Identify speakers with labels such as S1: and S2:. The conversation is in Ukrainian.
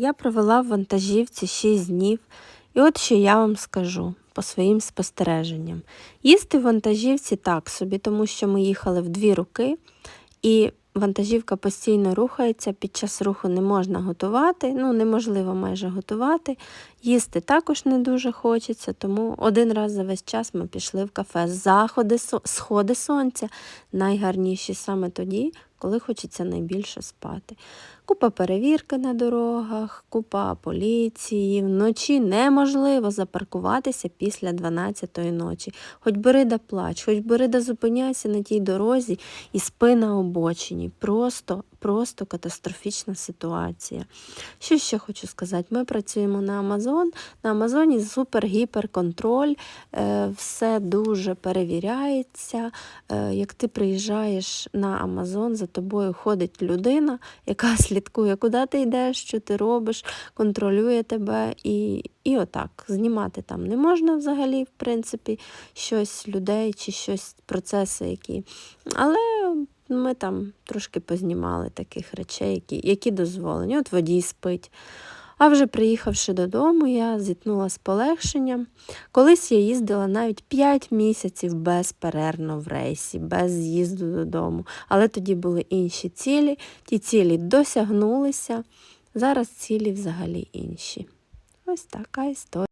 S1: Я провела в вантажівці 6 днів, і от що я вам скажу по своїм спостереженням. Їсти в вантажівці так собі, тому що ми їхали в дві руки, і вантажівка постійно рухається, під час руху не можна готувати, ну неможливо майже готувати. Їсти також не дуже хочеться, тому один раз за весь час ми пішли в кафе. Заходи, сходи сонця найгарніші саме тоді, коли хочеться найбільше спати. Купа перевірки на дорогах, купа поліції. Вночі неможливо запаркуватися після 12-ї ночі. Хоч бери да плач, хоч бери да зупиняйся на тій дорозі і спи на обочині. Просто, просто катастрофічна ситуація. Що ще хочу сказати? Ми працюємо на Амазон. На Амазоні супер-гіпер-контроль, е, все дуже перевіряється. Е, Як ти приїжджаєш на Амазон, за тобою ходить людина, яка слідкує, куди ти йдеш, що ти робиш, контролює тебе і, і отак. Знімати там не можна взагалі, в принципі, щось людей чи щось, процеси які. Але ми там трошки познімали таких речей, які, які дозволені. От водій спить. А вже приїхавши додому, я зіткнула з полегшенням. Колись я їздила навіть 5 місяців безперервно в рейсі, без з'їзду додому. Але тоді були інші цілі. Ті цілі досягнулися. Зараз цілі взагалі інші. Ось така історія.